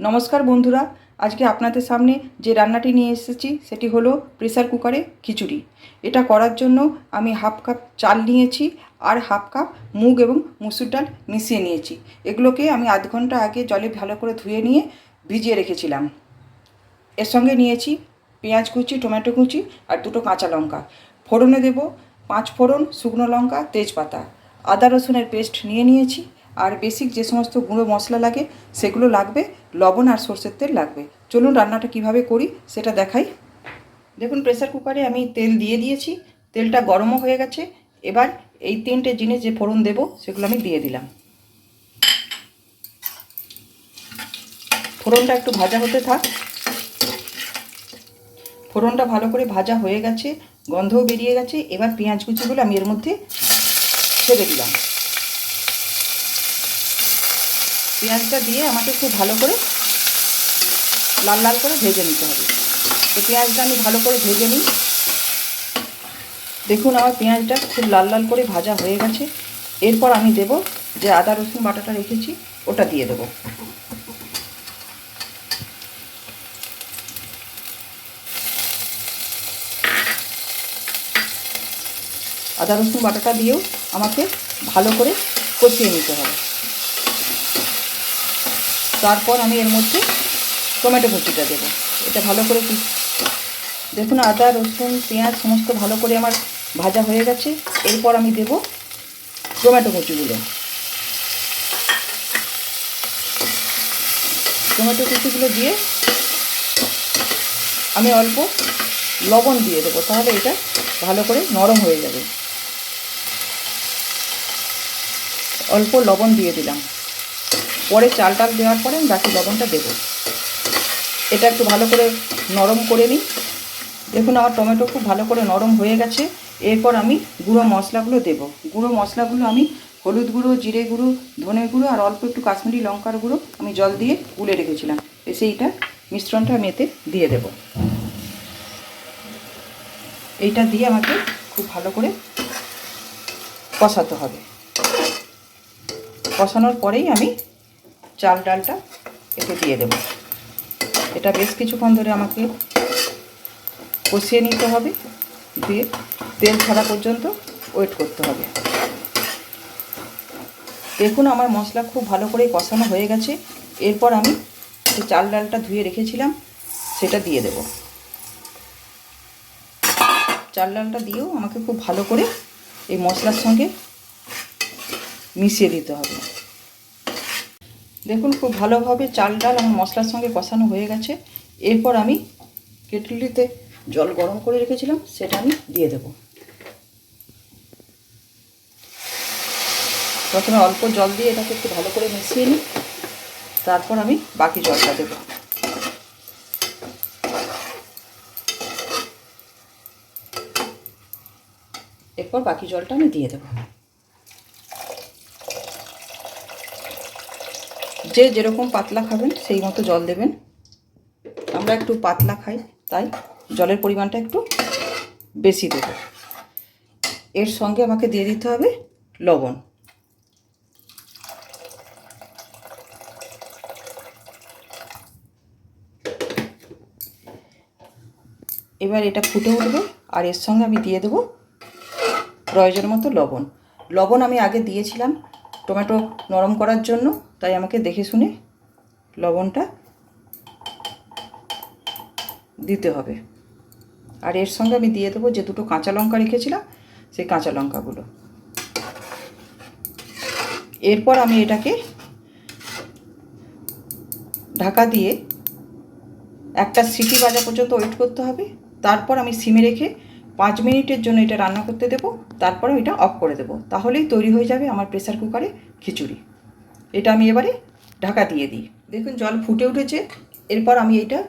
নমস্কার বন্ধুরা, আজকে আপনাদের সামনে যে রান্নাটি নিয়ে এসেছি সেটি হলো প্রেসার কুকারে খিচুড়ি। এটা করার জন্য আমি হাফ কাপ চাল নিয়েছি আর হাফ কাপ মুগ এবং মুসুর ডাল মিশিয়ে নিয়েছি। এগুলোকে আমি আধ ঘণ্টা আগে জলে ভালো করে ধুয়ে নিয়ে ভিজিয়ে রেখেছিলাম। এর সঙ্গে নিয়েছি পেঁয়াজ কুচি, টমেটো কুচি আর দুটো কাঁচা লঙ্কা। ফোড়নে দেব পাঁচ ফোড়ন শুকনো লঙ্কা, তেজপাতা। আদা রসুনের পেস্ট নিয়ে নিয়েছি। আর বেসিক যে সমস্ত গুঁড়ো মশলা লাগে, সেগুলো লাগবে। লবণ আর সর্ষের তেল লাগবে। চলুন রান্নাটা কীভাবে করি, সেটা দেখাই। দেখুন প্রেসার কুকারে আমি তেল দিয়ে দিয়েছি। তেলটা গরমও হয়ে গেছে। এবার এই তিনটে জিনিস যে ফোড়ন দেব, সেগুলো আমি দিয়ে দিলাম। ফোড়নটা একটু ভাজা হতে থাক। ফোড়নটা ভালো করে ভাজা হয়ে গেছে, গন্ধও বেরিয়ে গেছে। এবার পেঁয়াজ কুচিগুলো আমি এর মধ্যে ছেড়ে দিলাম। পেঁয়াজটা দিয়ে আমাকে খুব ভালো করে লাল লাল করে ভেজে নিতে হবে। তো পেঁয়াজটা আমি ভালো করে ভেজে নিই। দেখুন আমার পেঁয়াজটা খুব লাল লাল করে ভাজা হয়ে গেছে। এরপর আমি দেব যে আদা, রসুন, বাটাটা রেখেছি, ওটা দিয়ে দেবো। আদা, রসুন, বাটাটা দিয়েও আমাকে ভালো করে কষিয়ে নিতে হবে। তারপর আমি এর মধ্যে টমেটো কুচিটা দেবো। এটা ভালো করে দেখুন, আদা, রসুন, পেঁয়াজ সমস্ত ভালো করে আমার ভাজা হয়ে গেছে। এরপর আমি দেব টমেটো কুচিগুলো। টমেটো কুচিগুলো দিয়ে আমি অল্প লবণ দিয়ে দেবো, তাহলে এটা ভালো করে নরম হয়ে যাবে। অল্প লবণ দিয়ে দিলাম। পরে চাল টাল দেওয়ার পরে আমি বাকি লবণটা দেবো। এটা একটু ভালো করে নরম করে নিই। দেখুন আমার টমেটো খুব ভালো করে নরম হয়ে গেছে। এরপর আমি গুঁড়ো মশলাগুলো দেব। গুঁড়ো মশলাগুলো আমি হলুদ গুঁড়ো, জিরে গুঁড়ো, ধনে গুঁড়ো আর অল্প একটু কাশ্মীরি লঙ্কার গুঁড়ো আমি জল দিয়ে গুলে রেখেছিলাম। এসে এইটা মিশ্রণটা আমি এতে দিয়ে দেব। এইটা দিয়ে আমাকে খুব ভালো করে কষাতে হবে। কষানোর পরেই আমি চাল ডালটা এতে দিয়ে দেব। এটা বেশ কিছুক্ষণ ধরে আমাকে কষিয়ে নিতে হবে, দিয়ে তেল ছাড়া পর্যন্ত ওয়েট করতে হবে। দেখুন আমার মশলা খুব ভালো করে কষানো হয়ে গেছে। এরপর আমি যে চাল ডালটা ধুয়ে রেখেছিলাম, সেটা দিয়ে দেব। চাল ডালটা দিয়েও আমাকে খুব ভালো করে এই মশলার সঙ্গে মিশিয়ে দিতে হবে। দেখুন, খুব ভালোভাবে চাল ডাল আমার মশলার সঙ্গে কষানো হয়ে গেছে। এরপর আমি কেটলিতে জল গরম করে রেখেছিলাম, সেটা আমি দিয়ে দেব। প্রথমে অল্প জল দিয়ে এটাকে একটু ভালো করে মিশিয়ে নিই, তারপর আমি বাকি জলটা দেব। এরপর বাকি জলটা আমি দিয়ে দেবো। যে যেরকম পাতলা খাবেন, সেই মতো জল দেবেন। আমরা একটু পাতলা খাই, তাই জলের পরিমাণটা একটু বেশি দেব। এর সঙ্গে আমাকে দিয়ে দিতে হবে লবণ। এবার এটা ফুটে উঠবে, আর এর সঙ্গে আমি দিয়ে দেবো প্রয়োজন মতো লবণ। লবণ আমি আগে দিয়েছিলাম টমেটো নরম করার জন্য, তাই আমাকে দেখে শুনে লবণটা দিতে হবে। আর এর সঙ্গে আমি দিয়ে দেবো যে দুটো কাঁচা লঙ্কা রেখেছিলাম, সেই কাঁচা লঙ্কাগুলো। এরপর আমি এটাকে ঢাকা দিয়ে একটা সিটি বাজা পর্যন্ত ওয়েট করতে হবে। তারপর আমি সিমে রেখে পাঁচ মিনিটের জন্য এটা রান্না করতে দেবো, তারপরে এটা অফ করে দেবো। তাহলেই তৈরি হয়ে যাবে আমার প্রেসার কুকারে খিচুড়ি। এটা আমি এবারে ঢাকা দিয়ে দিই। দেখুন, জল ফুটে উঠেছে। এরপর আমি এটা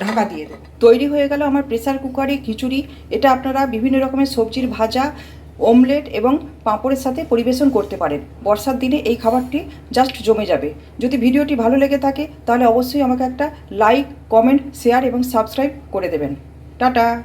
ঢাকা দিয়ে দেবো। তৈরি হয়ে গেল আমার প্রেসার কুকারে খিচুড়ি। এটা আপনারা বিভিন্ন রকমের সবজির ভাজা অমলেট এবং পাঁপড়ের সাথে পরিবেশন করতে পারেন। বর্ষার দিনে এই খাবারটি জাস্ট জমে যাবে। যদি ভিডিওটি ভালো লেগে থাকে, তাহলে অবশ্যই আমাকে একটা লাইক কমেন্ট শেয়ার এবং সাবস্ক্রাইব করে দেবেন। টাটা!